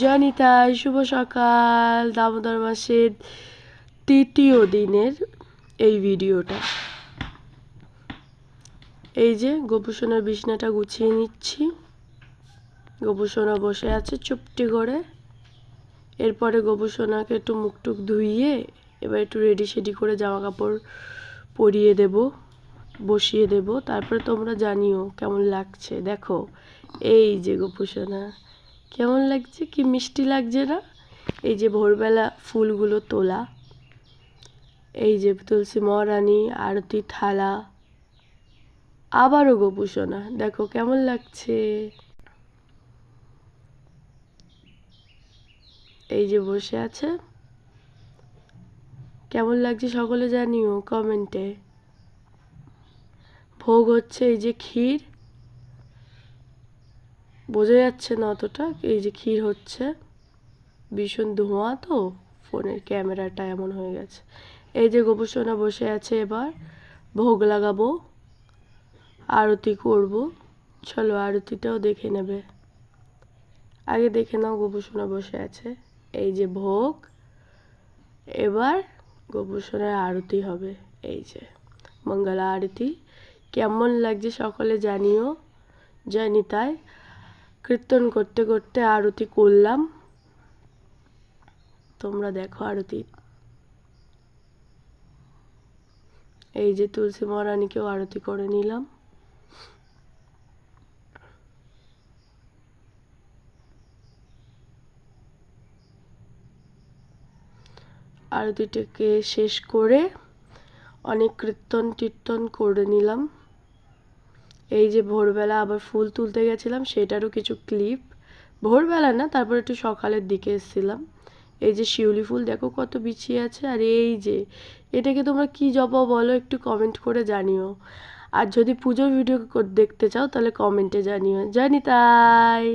জয়নিতাই শুভ সকাল, দামোদর মাসের তৃতীয় দিনের এই ভিডিওটা। এই যে গোপুসোনার বিছনাটা গুছিয়ে নিচ্ছি। গোপুসোনা বসে আছে চুপটি করে। এরপরে গোপুসোনাকে একটু মুখ টুক ধুইয়ে এবার একটু রেডি সেডি করে জামা কাপড় পরিয়ে দেব, বসিয়ে দেব। তারপরে তোমরা জানিও কেমন লাগছে। দেখো, এই যে গোপুসোনা কেমন লাগছে? কি মিষ্টি লাগছে না? এই যে ভোরবেলা ফুলগুলো তোলা, এই যে তুলসী মহারানী, আরতি, থালা, আবারও গোপুসোনা। দেখো কেমন লাগছে? এই যে বসে আছে। কেমন লাগছে সকলে জানিও কমেন্টে। ভোগ হচ্ছে এই যে ক্ষীর বোঝা যাচ্ছে না অতটা। এই যে ক্ষীর হচ্ছে। ভীষণ ধোঁয়া তো, ফোনের ক্যামেরাটা এমন হয়ে গেছে। এই যে গোপুসোনা বসে আছে এবার, ভোগ লাগাবো, আরতি করব। চলো আরতিটাও দেখে নেবে। আগে দেখে নাও গোপুসোনা বসে আছে। এই যে ভোগ, এবার গোপুসোনার আরতি হবে। এই যে মঙ্গলা আরতি। কেমন লাগছে সকলে জানিও। জয় নিতাই কীর্তন করতে করতে আরতি করলাম। তোমরা দেখো আরতি। এই যে তুলসী মহারানীকেও আরতি করে নিলাম। আরতিটাকে শেষ করে অনেক কীর্তন টীর্তন করে নিলাম। এই যে ভোরবেলা আবার ফুল তুলতে গেছিলাম, সেটারও কিছু ক্লিপ ভোরবেলা না, তারপর একটু সকালের দিকে এসেছিলাম। এই যে শিউলি ফুল, দেখো কত বিছিয়ে আছে। আর এই যে, এটাকে তোমরা কি জব বলো, একটু কমেন্ট করে জানিও। আর যদি পুজোর ভিডিও দেখতে চাও, তাহলে কমেন্টে জানিও। জানি তাই।